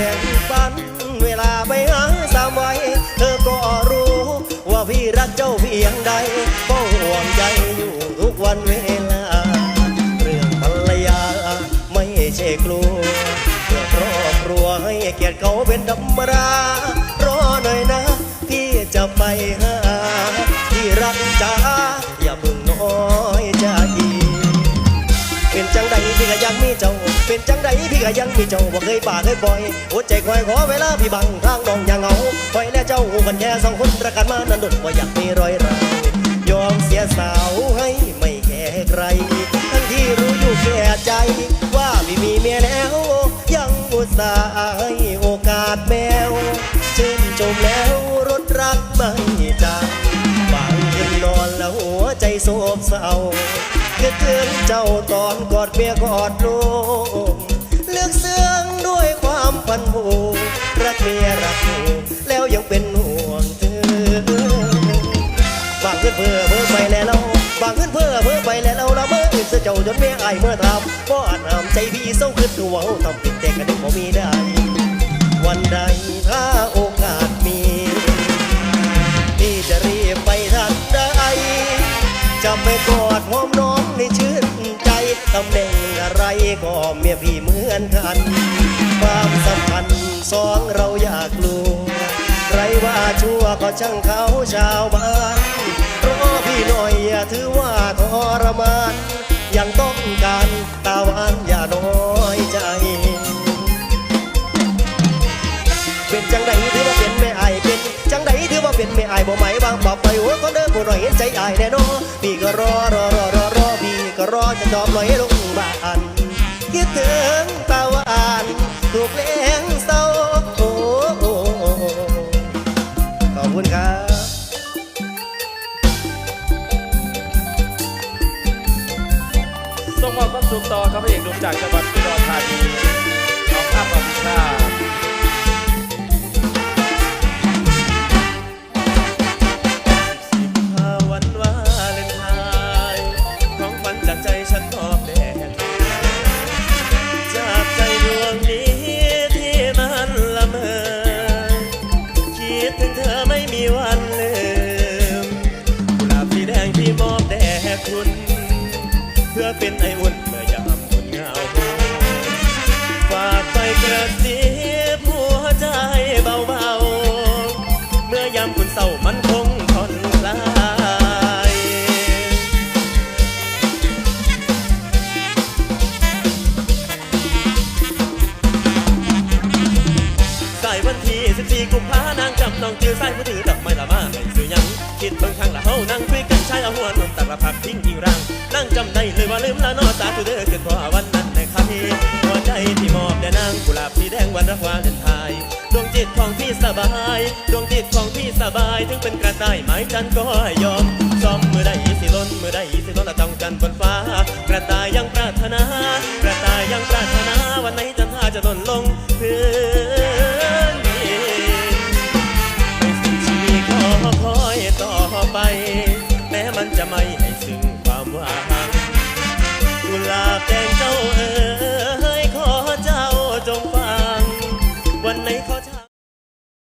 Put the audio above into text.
แบ่งปันเวลาไปหาสามวัยเธอก็รู้ ว่าพี่รักเจ้าเพียงใด ก็ห่วงใจอยู่ทุกวันเวลา เรื่องภรรยาไม่ใช่กลัวเพื่อครอบครัวให้เกียรติเขาเป็นธรรมดารอหน่อยนะ พี่จะไปหาที่รักจ้า ใดพี่ก็ยังมีเจ้า เป็นจังใดพี่ก็ยังมีเจ้าบ่เคยป่าเคยปล่อยอดใจคอยขอเวลาพี่บังทางน้องอย่างเหงาคอยและเจ้ากันแค่สองคนประกันมานันดุดว่าอยากมีรอยร้าวยอมเสียสาวให้ไม่แค่ใครทั้งที่รู้อยู่แก่ใจ ว่าพี่มีเมียแล้ว ยังอุตส่าห์ให้โอกาสแมวชื่นชมแล้วรถรักไม่จางบางคืนนอนแล้ว ใจโศกเศร้าคิดถึงเจ้าตอนกอดเมียกอดลูกเลือกเสื่องด้วยความพันผูรักเมียรักผูกแล้วยังเป็นห่วงเธอบางขึ้นเพื่อเพื่อไปแล้วบางขึ้นเพื่อเพื่อไปแล้วเราละเมื่ออื่นเสเจ้าจนเมียอายเมื่อทำก็อาจห้ามใจพี่เศร้าขึ้นตัวทำผิดแต่กันได้บ่มีได้ วันใดถ้า ไปกอดหอมน้องในชื่นใจตำแหน่งอะไรก็เมียพี่เหมือนกัน ความสัมพันธ์สองเราอยากรู้ใครว่าชั่วก็ช่างเขาชาวบ้านรอพี่หน่อยอย่าถือว่าทรมานยังต้องการตาหวาน ใจอายแน่นอนพี่ก็รอรอรอรอรอพี่ก็รอจะจอมลอยลงบ้านคิดถึงตาวานถูกเลี้ยงเศร้าโอ้ขอบคุณครับส่งมอบความสุขต่อกับพระเอกหนุ่มจากจังหวัดอุดรธานีน้องอ้ำอภิชา คุณเศร้ามันคงผ่อนคลายสายวันที่ 14 กุมภานางจำน้องจือสายผู้ถือดอกไม้ละมาไม่ซื้อยัง คิดเบิ่งข้างละเฮานั่งคุยกันชายเอาหัวนมตักละพักทิ้งยิงรังนั่งจำได้เลยว่าลืมละนอสาธุเด้อเกิดเพราะวันนั้นในคำนี้หัวใจที่มอบแด่นางกุหลาบสีแดงวันรักวาเลนทน์ ดวงจิตของพี่สบาย ดวงจิตของพี่สบาย ถึงเป็นกระต่ายไม้จันก็ยอมซ้อมมือได้สิล้นมือได้สิล้นตะจ้องจันบนฟ้า